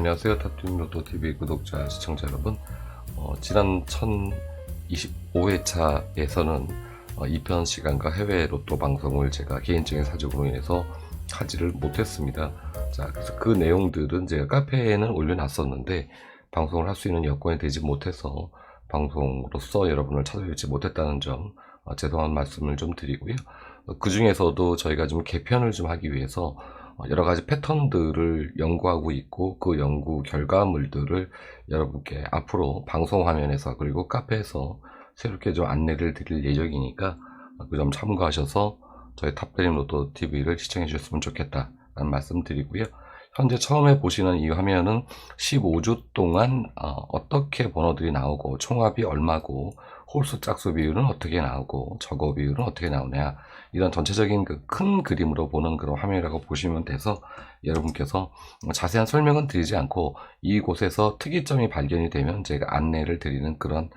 안녕하세요. 타투임로또 TV 구독자 시청자 여러분. 어, 지난 1025회차에서는 어, 2편 시간과 해외 로또 방송을 제가 개인적인 사정으로 인해서 하지를 못했습니다. 자, 그래서 그 내용들은 제가 카페에는 올려놨었는데 방송을 할 수 있는 여건이 되지 못해서 방송으로서 여러분을 찾아뵙지 못했다는 점 어, 죄송한 말씀을 좀 드리고요. 그 중에서도 저희가 좀 개편을 좀 하기 위해서 어, 여러 가지 패턴들을 연구하고 있고 그 연구 결과물들을 여러분께 앞으로 방송 화면에서 그리고 카페에서 새롭게 좀 안내를 드릴 예정이니까 그 점 참고하셔서 저희 탑드림 로또 TV를 시청해 주셨으면 좋겠다라는 말씀 드리고요. 현재 처음에 보시는 이 화면은 15주 동안 어, 떻게 번호들이 나오고 총합이 얼마고 홀수 짝수 비율은 어떻게 나오고 저거 비율은 어떻게 나오냐 이런 전체적인 그 큰 그림으로 보는 그런 화면이라고 보시면 돼서 여러분께서 자세한 설명은 드리지 않고 이곳에서 특이점이 발견이 되면 제가 안내를 드리는 그런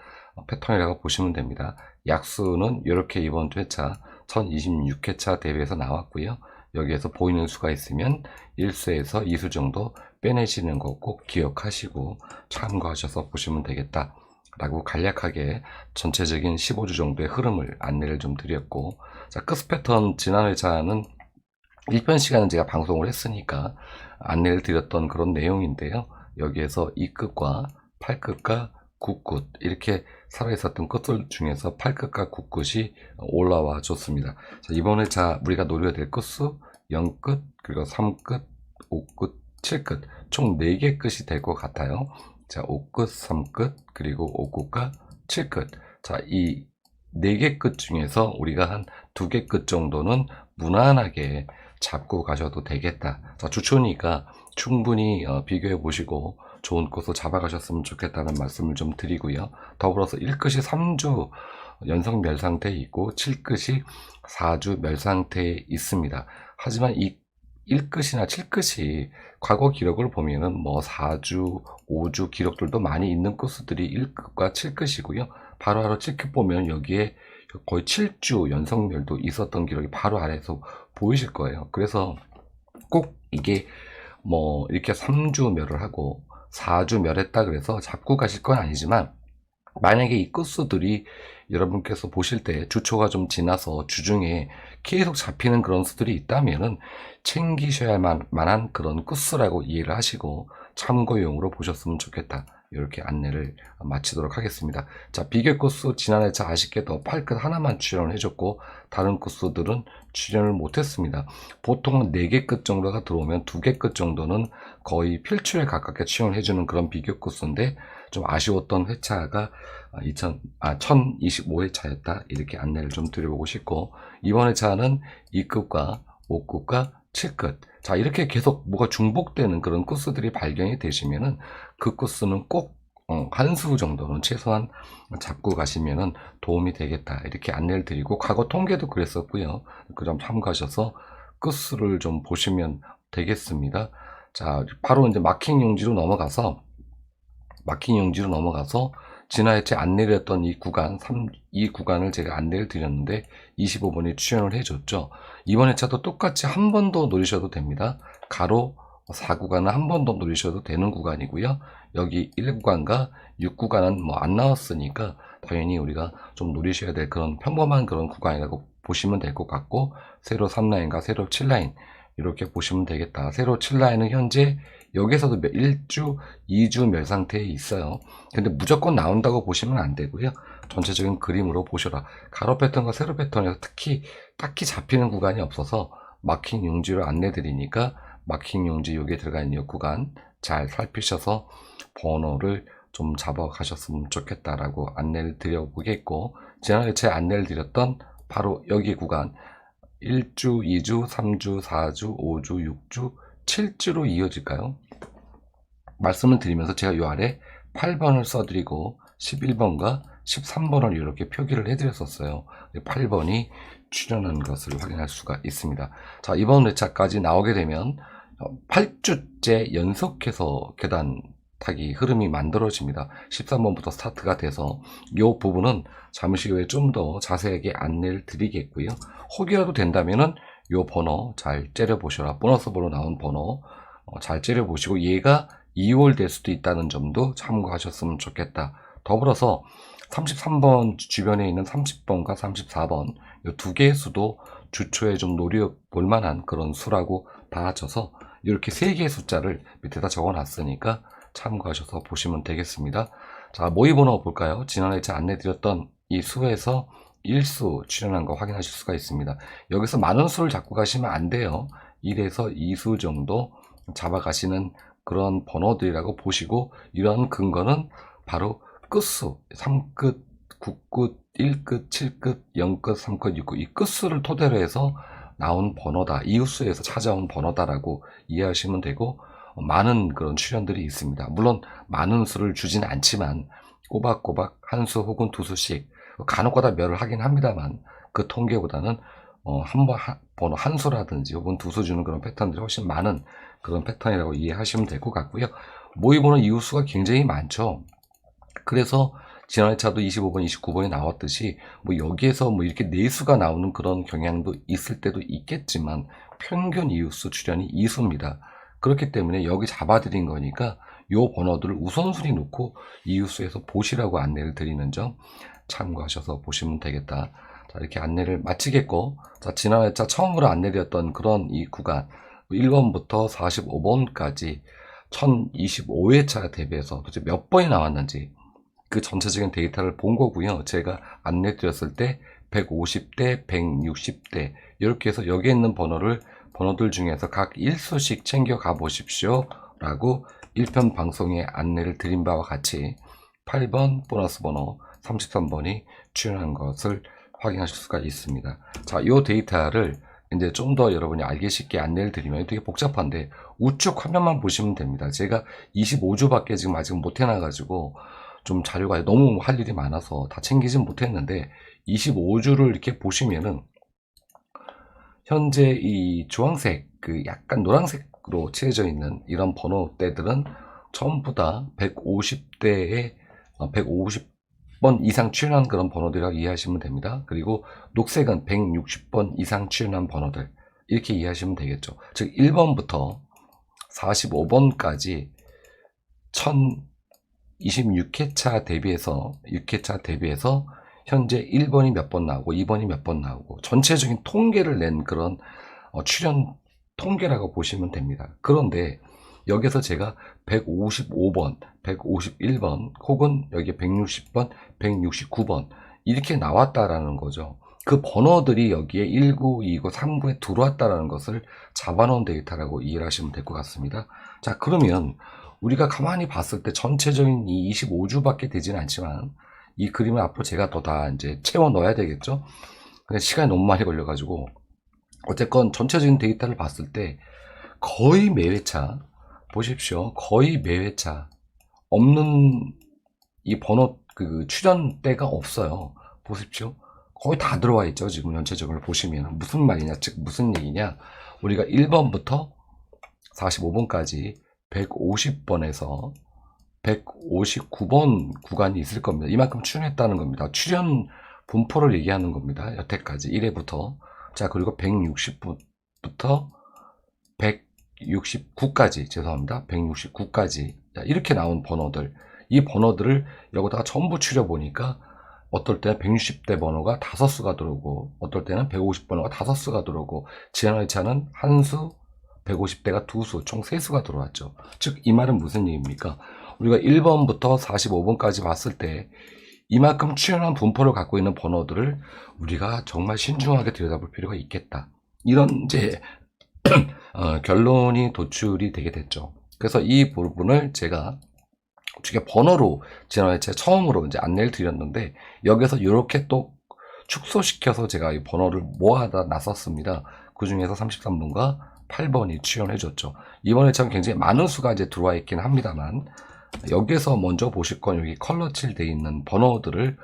패턴이라고 보시면 됩니다. 약수는 이렇게 이번 회차 1026회차 대회에서 나왔고요. 여기에서 보이는 수가 있으면 1수에서 2수 정도 빼내시는 거 꼭 기억하시고 참고하셔서 보시면 되겠다. 라고 간략하게 전체적인 15주 정도의 흐름을 안내를 좀 드렸고, 자, 끝 패턴 지난 회차는 1편 시간은 제가 방송을 했으니까 안내를 드렸던 그런 내용인데요. 여기에서 2끝과 8끝과 9끝 이렇게 살아있었던 끝들 중에서 8끝과 9끝이 올라와 줬습니다. 자, 이번 회차 우리가 노려야 될 끝수 0끝 그리고 3끝, 5끝, 7끝 총 4개 끝이 될 것 같아요. 자, 5끝, 3끝, 그리고 5끝과 7끝. 자, 이 4개 끝 중에서 우리가 한 2개 끝 정도는 무난하게 잡고 가셔도 되겠다. 자, 주초니까 충분히 어, 비교해 보시고 좋은 곳으로 잡아가셨으면 좋겠다는 말씀을 좀 드리고요. 더불어서 1끝이 3주 연속 멸 상태에 있고 7끝이 4주 멸 상태에 있습니다. 하지만 이 1끝이나 7끝이 과거 기록을 보면은 뭐 4주, 5주 기록들도 많이 있는 코스들이 1끝과 7끝이고요. 바로바로 7끝 보면 여기에 거의 7주 연속멸도 있었던 기록이 바로 아래에서 보이실 거예요. 그래서 꼭 이게 뭐 이렇게 3주 멸을 하고 4주 멸했다 그래서 잡고 가실 건 아니지만 만약에 이 끝수들이 여러분께서 보실 때 주초가 좀 지나서 주중에 계속 잡히는 그런 수들이 있다면은 챙기셔야 만 만한 그런 끝수라고 이해를 하시고 참고용으로 보셨으면 좋겠다. 이렇게 안내를 마치도록 하겠습니다. 자, 비교 코스 지난해 차 아쉽게도 8끝 하나만 출연을 해줬고 다른 코스들은 출연을 못했습니다. 보통 4개 끝 정도가 들어오면 2개 끝 정도는 거의 필출에 가깝게 출연을 해주는 그런 비교 코스인데 좀 아쉬웠던 회차가 2000, 아, 1025회차였다. 이렇게 안내를 좀 드려보고 싶고 이번 회차는 2급과 5급과 7끝. 자, 이렇게 계속 뭐가 중복되는 그런 코스들이 발견이 되시면은 그 코스는 꼭 어, 한수 정도는 최소한 잡고 가시면은 도움이 되겠다. 이렇게 안내를 드리고 과거 통계도 그랬었고요. 그 점 참고하셔서 끝수를 좀 보시면 되겠습니다. 자, 바로 이제 마킹 용지로 넘어가서 마킹 용지로 넘어가서 지난해째 안내를 했던 이 구간, 3, 이 구간을 제가 안내를 드렸는데 25번이 출연을 해줬죠. 이번 회차도 똑같이 한 번 더 노리셔도 됩니다. 가로 4구간은 한 번 더 노리셔도 되는 구간이고요. 여기 1구간과 6구간은 뭐 안 나왔으니까 당연히 우리가 좀 노리셔야 될 그런 평범한 그런 구간이라고 보시면 될 것 같고 세로 3라인과 세로 7라인 이렇게 보시면 되겠다. 세로 7라인은 현재 여기서도 1주, 2주 멸 상태에 있어요. 근데 무조건 나온다고 보시면 안 되고요. 전체적인 그림으로 보셔라. 가로 패턴과 세로 패턴에서 특히 딱히 잡히는 구간이 없어서 마킹 용지로 안내 드리니까 마킹 용지 여기에 들어가 있는 이 구간 잘 살피셔서 번호를 좀 잡아 가셨으면 좋겠다라고 안내를 드려보겠고 지난해 제 안내를 드렸던 바로 여기 구간 1주, 2주, 3주, 4주, 5주, 6주, 7주로 이어질까요? 말씀을 드리면서 제가 요 아래 8번을 써드리고 11번과 13번을 이렇게 표기를 해드렸었어요. 8번이 출연한 것을 확인할 수가 있습니다. 자, 이번 회차까지 나오게 되면 8주째 연속해서 계단 타기 흐름이 만들어집니다. 13번부터 스타트가 돼서 이 부분은 잠시 후에 좀 더 자세하게 안내를 드리겠고요. 혹이라도 된다면은 이 번호 잘 째려 보셔라. 보너스 번호 나온 번호 어, 잘 째려 보시고 얘가 2월 될 수도 있다는 점도 참고하셨으면 좋겠다. 더불어서 33번 주변에 있는 30번과 34번 이 두 개의 수도 주초에 좀 노려 볼 만한 그런 수라고 봐져서 이렇게 세 개의 숫자를 밑에다 적어 놨으니까 참고하셔서 보시면 되겠습니다. 자, 모의 번호 볼까요? 지난해 제가 안내 드렸던 이 수에서 1수 출연한 거 확인하실 수가 있습니다. 여기서 많은 수를 잡고 가시면 안 돼요. 1에서 2수 정도 잡아가시는 그런 번호들이라고 보시고 이런 근거는 바로 끝수 3끝, 9끝, 1끝, 7끝, 0끝, 3끝, 6끝 이 끝수를 토대로 해서 나온 번호다. 이웃수에서 찾아온 번호다라고 이해하시면 되고 어, 많은 그런 출연들이 있습니다. 물론 많은 수를 주진 않지만 꼬박꼬박 한 수 혹은 두 수씩 간혹가다 멸을 하긴 합니다만 그 통계보다는 어, 한 번, 한, 번호 한 수라든지 혹은 두 수 주는 그런 패턴들이 훨씬 많은 그런 패턴이라고 이해하시면 될 것 같고요. 모의번호 이웃수가 굉장히 많죠. 그래서 지난해 차도 25번, 29번이 나왔듯이 뭐 여기에서 뭐 이렇게 네수가 나오는 그런 경향도 있을 때도 있겠지만 평균 이웃수 출연이 2수입니다. 그렇기 때문에 여기 잡아드린 거니까 요 번호들을 우선순위 놓고 이웃수에서 보시라고 안내를 드리는 점 참고하셔서 보시면 되겠다. 자, 이렇게 안내를 마치겠고, 자, 지난해 차 처음으로 안내드렸던 그런 이 구간, 1번부터 45번까지 1025회차 대비해서 도대체 몇 번이 나왔는지 그 전체적인 데이터를 본 거고요. 제가 안내드렸을 때 150대, 160대 이렇게 해서 여기 있는 번호를 번호들 중에서 각 1수씩 챙겨 가 보십시오. 라고 1편 방송에 안내를 드린 바와 같이 8번 보너스 번호 33번이 출연한 것을 확인하실 수가 있습니다. 자, 이 데이터를 이제 좀 더 여러분이 알기 쉽게 안내를 드리면 되게 복잡한데 우측 화면만 보시면 됩니다. 제가 25주밖에 지금 아직 못 해놔가지고 좀 자료가 너무 할 일이 많아서 다 챙기진 못했는데 25주를 이렇게 보시면은 현재 이 주황색 그 약간 노란색으로 칠해져 있는 이런 번호대들은 전부 다 150대에 150 번 이상 출연한 그런 번호들이라고 이해하시면 됩니다. 그리고 녹색은 160번 이상 출연한 번호들 이렇게 이해하시면 되겠죠. 즉 1번부터 45번까지 1026회차 대비해서 6회차 대비해서 현재 1번이 몇 번 나오고 2번이 몇 번 나오고 전체적인 통계를 낸 그런 어, 출연 통계라고 보시면 됩니다. 그런데 여기서 제가 155번, 151번 혹은 여기 160번, 169번 이렇게 나왔다라는 거죠. 그 번호들이 여기에 19, 29, 39에 들어왔다라는 것을 잡아놓은 데이터라고 이해를 하시면 될 것 같습니다. 자, 그러면 우리가 가만히 봤을 때 전체적인 이 25주밖에 되지는 않지만 이 그림을 앞으로 제가 더 다 이제 채워 넣어야 되겠죠. 근데 시간이 너무 많이 걸려가지고 어쨌건 전체적인 데이터를 봤을 때 거의 매회차 보십시오. 거의 매회차 없는 이 번호 그 출연 때가 없어요. 보십시오. 거의 다 들어와 있죠. 지금 전체적으로 보시면 무슨 말이냐, 즉 무슨 얘기냐. 우리가 1번부터 45번까지 150번에서 159번 구간이 있을 겁니다. 이만큼 출연했다는 겁니다. 출연 분포를 얘기하는 겁니다. 여태까지 1회부터 자 그리고 160부터 169까지 죄송합니다. 169까지 이렇게 나온 번호들 이 번호들을 여기다가 전부 추려 보니까 어떨 때는 160대 번호가 다섯 수가 들어오고 어떨 때는 150번호가 다섯 수가 들어오고 지난해 차는 한 수, 150대가 두 수, 총 세 수가 들어왔죠. 즉 이 말은 무슨 얘기입니까? 우리가 1번부터 45번까지 봤을 때 이만큼 출연한 분포를 갖고 있는 번호들을 우리가 정말 신중하게 들여다볼 필요가 있겠다. 이런 이제 어, 결론이 도출이 되게 됐죠. 그래서 이 부분을 제가 어떻게 번호로 지난해 제가 처음으로 이제 안내를 드렸는데 여기서 이렇게 또 축소시켜서 제가 이 번호를 모아다 놨었습니다. 그 중에서 33번과 8번이 출연해 줬죠. 이번에 참 굉장히 많은 수가 이제 들어와 있긴 합니다만 여기에서 먼저 보실 건 여기 컬러 칠돼 있는 번호들을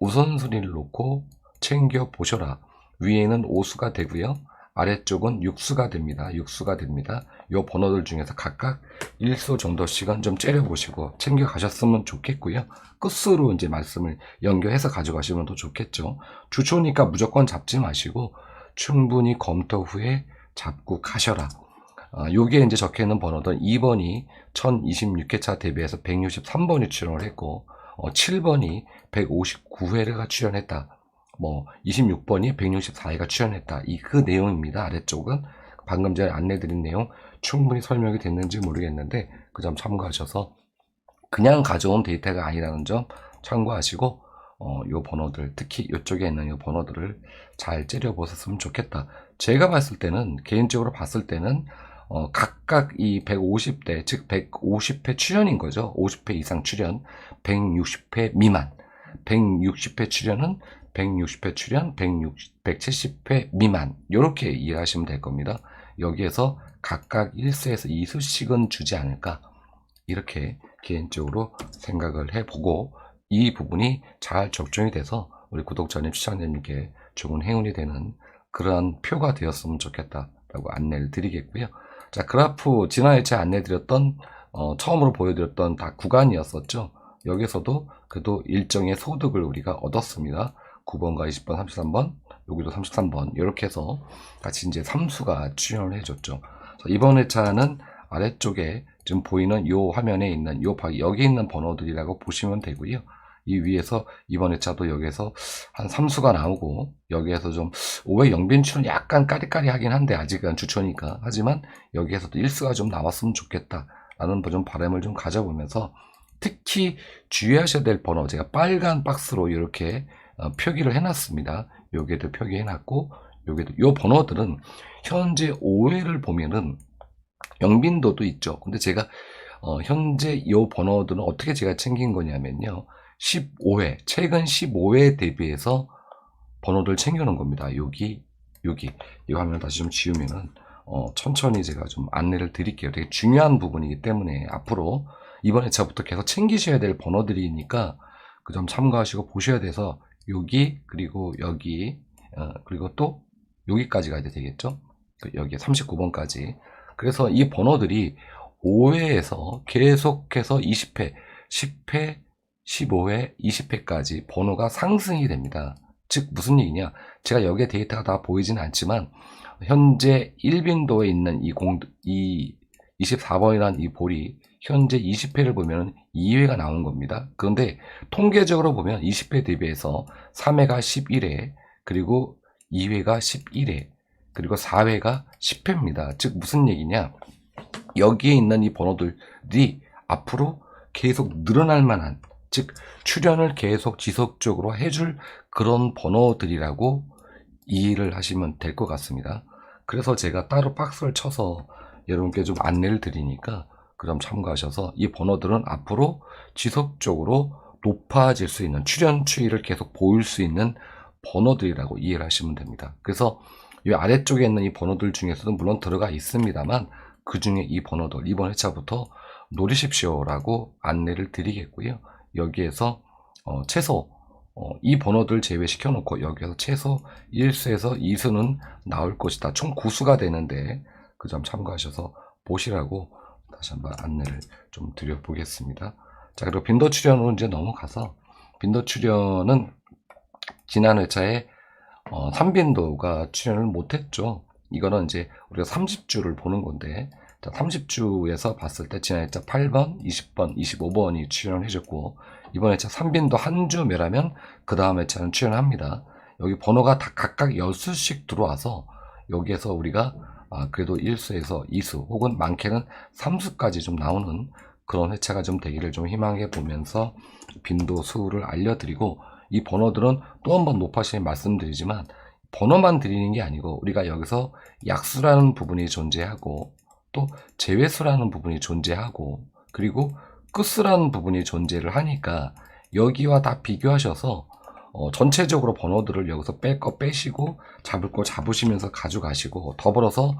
우선순위를 놓고 챙겨 보셔라. 위에는 5수가 되고요. 아래쪽은 6수가 됩니다. 6수가 됩니다. 이 번호들 중에서 각각 1수 정도씩은 좀 째려보시고 챙겨 가셨으면 좋겠고요. 끝수로 이제 말씀을 연결해서 가져가시면 더 좋겠죠. 주초니까 무조건 잡지 마시고 충분히 검토 후에 잡고 가셔라. 아, 요게 이제 적혀 있는 번호들 2번이 1026회차 대비해서 163번이 출연을 했고, 어, 7번이 159회가 출연했다. 뭐, 26번이 164회가 출연했다. 이 그 내용입니다. 아래쪽은. 방금 전에 안내드린 내용 충분히 설명이 됐는지 모르겠는데, 그 점 참고하셔서, 그냥 가져온 데이터가 아니라는 점 참고하시고, 어, 요 번호들, 특히 이쪽에 있는 요 번호들을 잘 째려보셨으면 좋겠다. 제가 봤을 때는, 개인적으로 봤을 때는, 어, 각각 이 150대, 즉 150회 출연인 거죠. 50회 이상 출연, 160회 미만. 160회 출연은 160회 출연, 160, 170회 미만. 이렇게 이해하시면 될 겁니다. 여기에서 각각 1수에서 2수씩은 주지 않을까. 이렇게 개인적으로 생각을 해보고 이 부분이 잘 적중이 돼서 우리 구독자님, 시청자님께 좋은 행운이 되는 그러한 표가 되었으면 좋겠다라고 안내를 드리겠고요. 자, 그래프 지난 회차에 안내드렸던 어, 처음으로 보여드렸던 다 구간이었었죠. 여기서도 그래도 일정의 소득을 우리가 얻었습니다. 9번과 20번, 33번, 여기도 33번 이렇게 해서 같이 이제 3수가 출연을 해줬죠. 자, 이번 회차는 아래쪽에 지금 보이는 요 화면에 있는 요 박, 여기 있는 번호들이라고 보시면 되고요. 이 위에서 이번 회차도 여기에서 한 3수가 나오고 여기에서 좀 5회 영빈출은 약간 까리까리하긴 한데 아직은 주초니까 하지만 여기에서도 1수가 좀 나왔으면 좋겠다라는 좀 바람을 좀 가져보면서 특히 주의하셔야 될 번호 제가 빨간 박스로 이렇게 어, 표기를 해놨습니다. 여기에도 표기해놨고 여기도 요 번호들은 현재 5회를 보면은 영빈도도 있죠. 근데 제가 어, 현재 요 번호들은 어떻게 제가 챙긴 거냐면요. 15회, 최근 15회 대비해서 번호들 챙겨놓은 겁니다. 여기, 여기. 이 화면 다시 좀 지우면은, 어, 천천히 제가 좀 안내를 드릴게요. 되게 중요한 부분이기 때문에 앞으로 이번 회차부터 계속 챙기셔야 될 번호들이니까 그 점 참고하시고 보셔야 돼서 여기, 그리고 여기, 어, 그리고 또 여기까지 가야 되겠죠? 그 여기 39번까지. 그래서 이 번호들이 5회에서 계속해서 20회, 10회, 15회, 20회까지 번호가 상승이 됩니다. 즉 무슨 얘기냐? 제가 여기에 데이터가 다 보이진 않지만 현재 1빈도에 있는 이 공, 이 24번이라는 이 볼이 현재 20회를 보면 2회가 나온 겁니다. 그런데 통계적으로 보면 20회 대비해서 3회가 11회, 그리고 2회가 11회, 그리고 4회가 10회입니다. 즉 무슨 얘기냐? 여기에 있는 이 번호들이 앞으로 계속 늘어날 만한 즉 출연을 계속 지속적으로 해줄 그런 번호들이라고 이해를 하시면 될 것 같습니다. 그래서 제가 따로 박스를 쳐서 여러분께 좀 안내를 드리니까 그럼 참고하셔서 이 번호들은 앞으로 지속적으로 높아질 수 있는 출연 추이를 계속 보일 수 있는 번호들이라고 이해를 하시면 됩니다. 그래서 이 아래쪽에 있는 이 번호들 중에서도 물론 들어가 있습니다만 그 중에 이 번호들 이번 회차부터 노리십시오라고 안내를 드리겠고요. 여기에서 어, 최소 어, 이 번호들 제외시켜 놓고 여기에서 최소 1수에서 2수는 나올 것이다. 총 9수가 되는데 그 점 참고하셔서 보시라고 다시 한번 안내를 좀 드려보겠습니다. 자 그리고 빈도 출연으로 이제 넘어가서 빈도 출연은 지난 회차에 어, 3빈도가 출연을 못했죠. 이거는 이제 우리가 30주를 보는 건데 자, 30주에서 봤을 때 지난 회차 8번, 20번, 25번이 출연을 해줬고 이번 회차 3빈도 한 주 매라면 그 다음 회차는 출연합니다. 여기 번호가 다 각각 10수씩 들어와서 여기에서 우리가 아, 그래도 1수에서 2수 혹은 많게는 3수까지 좀 나오는 그런 회차가 좀 되기를 좀 희망해 보면서 빈도 수를 알려드리고 이 번호들은 또 한 번 높아시면 말씀드리지만 번호만 드리는 게 아니고 우리가 여기서 약수라는 부분이 존재하고 또 제외수라는 부분이 존재하고 그리고 끝수라는 부분이 존재를 하니까 여기와 다 비교하셔서 어, 전체적으로 번호들을 여기서 뺄 거 빼시고 잡을 거 잡으시면서 가져가시고 더불어서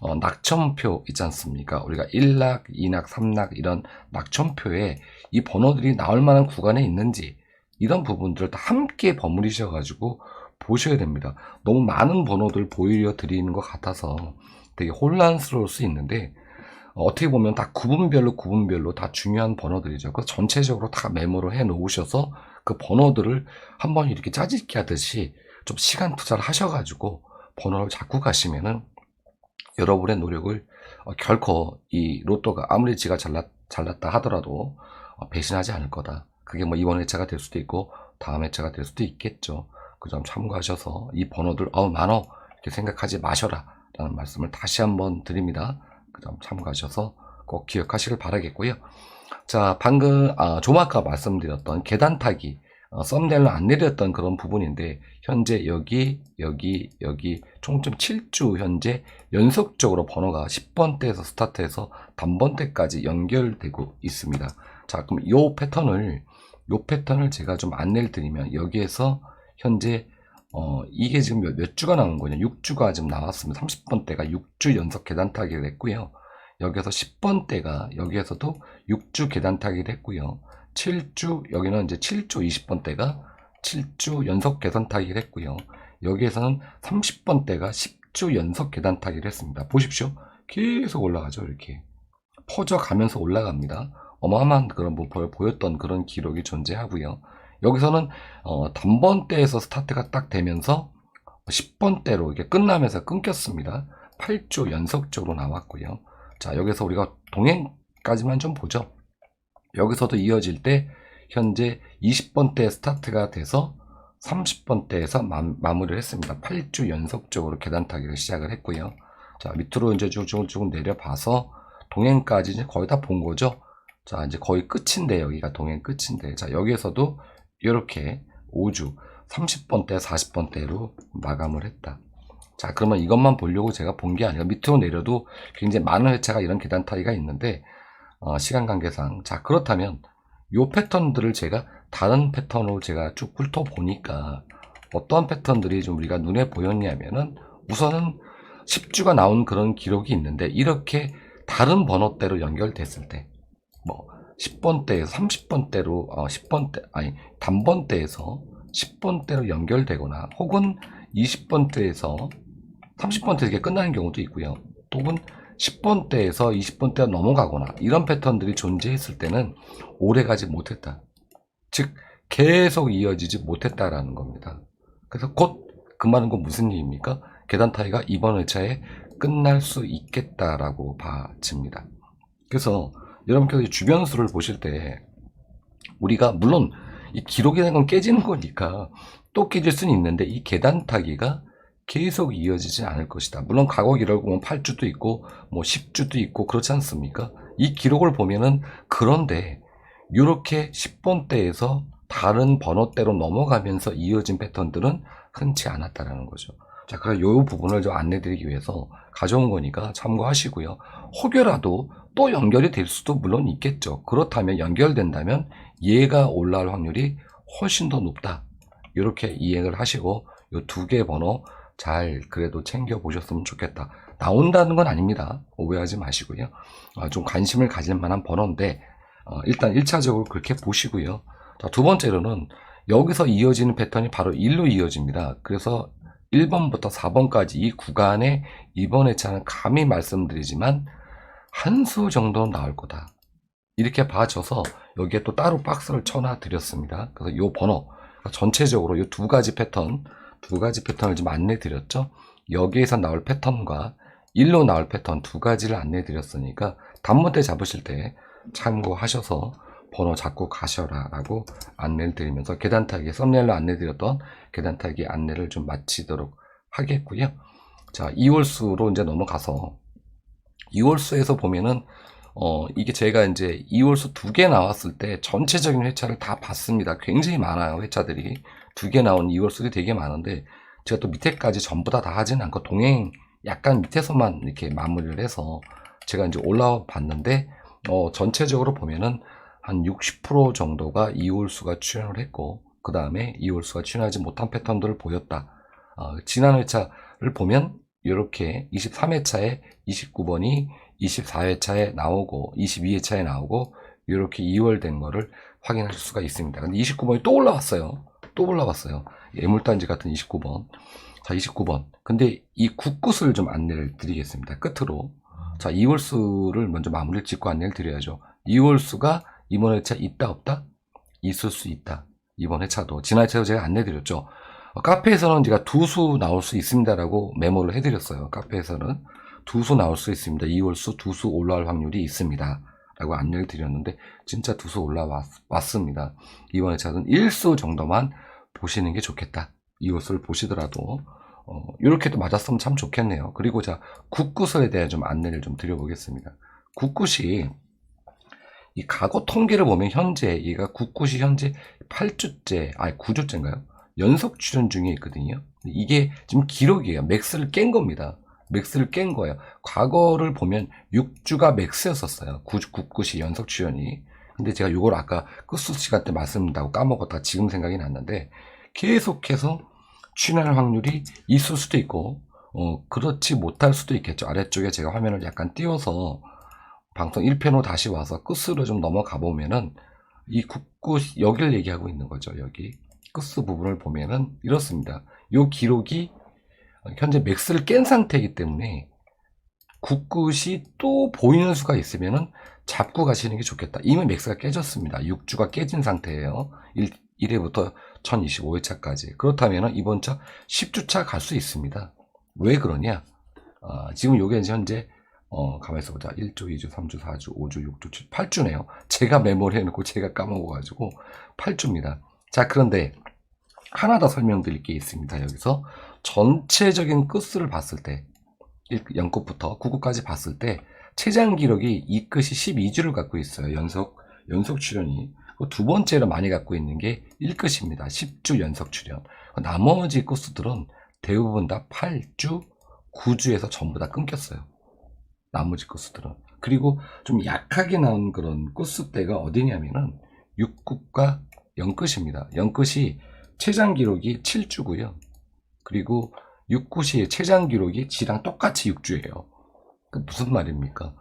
어, 낙천표 있지 않습니까? 우리가 1낙, 2낙, 3낙 이런 낙천표에 이 번호들이 나올 만한 구간에 있는지 이런 부분들을 다 함께 버무리셔 가지고 보셔야 됩니다. 너무 많은 번호들 보여 드리는 것 같아서 되게 혼란스러울 수 있는데 어, 어떻게 보면 다 구분별로 구분별로 다 중요한 번호들이죠. 그래서 전체적으로 다 메모를 해 놓으셔서 그 번호들을 한번 이렇게 짜집기 하듯이 좀 시간 투자를 하셔가지고 번호를 잡고 가시면은 여러분의 노력을 어, 결코 이 로또가 아무리 지가 잘났, 잘났다 하더라도 어, 배신하지 않을 거다. 그게 뭐 이번 회차가 될 수도 있고 다음 회차가 될 수도 있겠죠. 그 점 참고하셔서 이 번호들 어 많어 이렇게 생각하지 마셔라 라는 말씀을 다시 한번 드립니다. 그 점 참고하셔서 꼭 기억하시길 바라겠고요. 자 방금 아, 좀 아까 말씀드렸던 계단 타기 어, 썸네일로 안 내렸던 그런 부분인데 현재 여기 여기 여기 총점 7주 현재 연속적으로 번호가 10번대에서 스타트해서 단번대까지 연결되고 있습니다. 자 그럼 이 패턴을 요 패턴을 제가 좀 안내를 드리면 여기에서 현재 어 이게 지금 몇, 몇 주가 나온 거냐? 6주가 지금 나왔습니다. 30번대가 6주 연속 계단 타기를 했고요 여기서 10번대가 여기에서도 6주 계단 타기를 했고요 7주 여기는 이제 7주 20번대가 7주 연속 계단 타기를 했고요 여기에서는 30번대가 10주 연속 계단 타기를 했습니다 보십시오 계속 올라가죠 이렇게 퍼져가면서 올라갑니다 어마어마한 그런 뭐 보- 보였던 그런 기록이 존재하고요. 여기서는 어, 단번대에서 스타트가 딱 되면서 10번대로 이게 끝나면서 끊겼습니다. 8주 연속적으로 나왔고요. 자, 여기서 우리가 동행까지만 좀 보죠. 여기서도 이어질 때 현재 20번대 스타트가 돼서 30번대에서 마, 무리를 했습니다. 8주 연속적으로 계단 타기를 시작을 했고요. 자, 밑으로 이제 쭉쭉쭉 내려봐서 동행까지 이제 거의 다 본 거죠. 자, 이제 거의 끝인데, 여기가 동행 끝인데. 자, 여기에서도 이렇게 5주, 30번대, 40번대로 마감을 했다. 자, 그러면 이것만 보려고 제가 본 게 아니라 밑으로 내려도 굉장히 많은 회차가 이런 계단 타기가 있는데, 어, 시간 관계상. 자, 그렇다면 요 패턴들을 제가 다른 패턴으로 제가 쭉 훑어보니까 어떠한 패턴들이 좀 우리가 눈에 보였냐면은 우선은 10주가 나온 그런 기록이 있는데 이렇게 다른 번호대로 연결됐을 때 뭐 10번대에서 30번대로 어 10번대 아니 단번대에서 10번대로 연결되거나 혹은 20번대에서 30번대 이렇게 끝나는 경우도 있고요. 혹은 10번대에서 20번대가 넘어가거나 이런 패턴들이 존재했을 때는 오래 가지 못했다. 즉 계속 이어지지 못했다라는 겁니다. 그래서 곧 그 말은 건 무슨 얘기입니까? 계단 타이가 이번 회차에 끝날 수 있겠다라고 봐집니다. 그래서 여러분께서 주변 수를 보실 때 우리가 물론 이 기록이라는 건 깨지는 거니까 또 깨질 수는 있는데 이 계단 타기가 계속 이어지지 않을 것이다. 물론 과거 기록을 보면 8주도 있고 뭐 10주도 있고 그렇지 않습니까? 이 기록을 보면은 그런데 이렇게 10번대에서 다른 번호대로 넘어가면서 이어진 패턴들은 흔치 않았다라는 거죠. 자, 그래서 이 부분을 좀 안내드리기 위해서 가져온 거니까 참고하시고요. 혹여라도 또 연결이 될 수도 물론 있겠죠. 그렇다면 연결된다면 얘가 올라올 확률이 훨씬 더 높다. 이렇게 이해를 하시고 이두개 번호 잘 그래도 챙겨 보셨으면 좋겠다. 나온다는 건 아닙니다. 오해하지 마시고요. 아, 좀 관심을 가질 만한 번호인데 어, 일단 1차적으로 그렇게 보시고요. 자, 두 번째로는 여기서 이어지는 패턴이 바로 1로 이어집니다. 그래서 1번부터 4번까지 이 구간에 이번 회차는 감히 말씀드리지만 한 수 정도는 나올 거다. 이렇게 봐줘서 여기에 또 따로 박스를 쳐놔 드렸습니다. 그래서 이 번호 그러니까 전체적으로 이 두 가지 패턴 두 가지 패턴을 좀 안내 드렸죠. 여기에서 나올 패턴과 일로 나올 패턴 두 가지를 안내 드렸으니까 단번대 잡으실 때 참고하셔서 번호 잡고 가셔라 라고 안내를 드리면서 계단 타기 썸네일로 안내 드렸던 계단 타기 안내를 좀 마치도록 하겠고요. 자, 2월수로 이제 넘어가서 2월수에서 보면은 어, 이게 제가 이제 2월수 두 개 나왔을 때 전체적인 회차를 다 봤습니다. 굉장히 많아요, 회차들이. 두 개 나온 2월수들이 되게 많은데, 제가 또 밑에까지 전부 다 다 하진 않고, 동행 약간 밑에서만 이렇게 마무리를 해서, 제가 이제 올라와 봤는데, 어, 전체적으로 보면은 한 60% 정도가 2월수가 출연을 했고, 그 다음에 2월수가 출연하지 못한 패턴들을 보였다. 어, 지난 회차를 보면, 이렇게 23회차에 29번이 24회차에 나오고 22회차에 나오고 이렇게 2월 된 거를 확인하실 수가 있습니다. 근데 29번이 또 올라왔어요. 또 올라왔어요. 예물단지 같은 29번. 자, 29번. 근데 이 국굿을 좀 안내를 드리겠습니다. 끝으로. 자, 2월수를 먼저 마무리를 짓고 안내를 드려야죠. 2월수가 이번 회차 있다 없다? 있을 수 있다. 이번 회차도. 지난 회차도 제가 안내 드렸죠. 어, 카페에서는 제가 두 수 나올 수 있습니다라고 메모를 해드렸어요. 카페에서는. 두 수 나올 수 있습니다. 2월수 두 수 올라올 확률이 있습니다. 라고 안내를 드렸는데 진짜 두수 올라왔습니다. 이번 회차는 1수 정도만 보시는 게 좋겠다. 2월수를 보시더라도 어, 이렇게도 맞았으면 참 좋겠네요. 그리고 자 국구설에 대해 좀 안내를 좀 드려보겠습니다. 국굿이 이 과거 통계를 보면 현재 얘가 국굿이 현재 8주째 아니 9주째인가요? 연속 출연 중에 있거든요. 이게 지금 기록이에요. 맥스를 깬 겁니다. 맥스를 깬 거예요. 과거를 보면 6주가 맥스였었어요. 국굿이 연속 출연이. 근데 제가 이걸 아까 끝수 시간 때 말씀드린다고 까먹었다 지금 생각이 났는데 계속해서 출연할 확률이 있을 수도 있고 어, 그렇지 못할 수도 있겠죠. 아래쪽에 제가 화면을 약간 띄워서 방송 1편 후 다시 와서 끝으로 좀 넘어가 보면은 이 국구 여기를 얘기하고 있는 거죠. 여기 끝수 부분을 보면은 이렇습니다. 요 기록이 현재 맥스를 깬 상태이기 때문에 국굿이 또 보이는 수가 있으면은 잡고 가시는 게 좋겠다. 이미 맥스가 깨졌습니다. 6주가 깨진 상태예요. 1, 1회부터 1025회차까지. 그렇다면 이번 차 10주차 갈 수 있습니다. 왜 그러냐? 아, 지금 요게 현재 어, 가만있어 보자. 1주, 2주, 3주, 4주, 5주, 6주, 7, 8주네요. 제가 메모를 해놓고 제가 까먹어가지고 8주입니다. 자, 그런데 하나 더 설명드릴 게 있습니다. 여기서 전체적인 끝수를 봤을 때 0끝부터 9끝까지 봤을 때 최장 기록이 이 끝이 12주를 갖고 있어요. 연속 연속 출연이 그두 번째로 많이 갖고 있는 게 1끝입니다. 10주 연속 출연. 나머지 끝수들은 대부분 다 8주, 9주에서 전부 다 끊겼어요. 나머지 끝수들은. 그리고 좀 약하게 나온 그런 끝수 때가 어디냐면은 6끝과 0끝입니다. 0끝이 최장 기록이 7주고요. 그리고 6끝이 최장 기록이 지랑 똑같이 6주예요. 그 무슨 말입니까?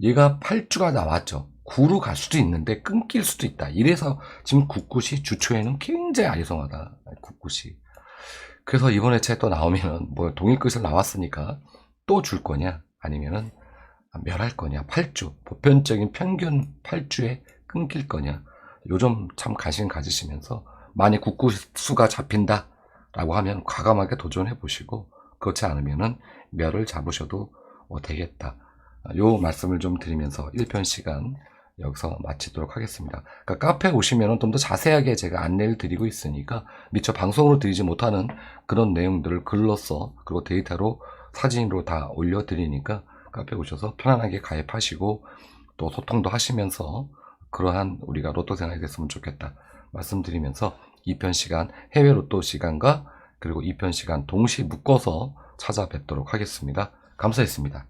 얘가 8주가 나왔죠. 9로 갈 수도 있는데 끊길 수도 있다. 이래서 지금 9끝이 주초에는 굉장히 아리송하다. 9끝이. 그래서 이번 회차에 또 나오면은 뭐 동일 끝을 나왔으니까 또 줄 거냐? 아니면은 멸할 거냐? 8주. 보편적인 평균 8주에 끊길 거냐? 요즘 참 관심 가지시면서 만약 9끝수가 잡힌다. 라고 하면 과감하게 도전해 보시고 그렇지 않으면은 멸을 잡으셔도 어, 되겠다. 요 말씀을 좀 드리면서 1편 시간 여기서 마치도록 하겠습니다. 그러니까 카페 오시면 좀 더 자세하게 제가 안내를 드리고 있으니까 미처 방송으로 드리지 못하는 그런 내용들을 글로써 그리고 데이터로 사진으로 다 올려드리니까 카페 오셔서 편안하게 가입하시고 또 소통도 하시면서 그러한 우리가 로또 생활이 됐으면 좋겠다 말씀드리면서 2편 시간 해외 로또 시간과 그리고 2편 시간 동시 묶어서 찾아뵙도록 하겠습니다. 감사했습니다.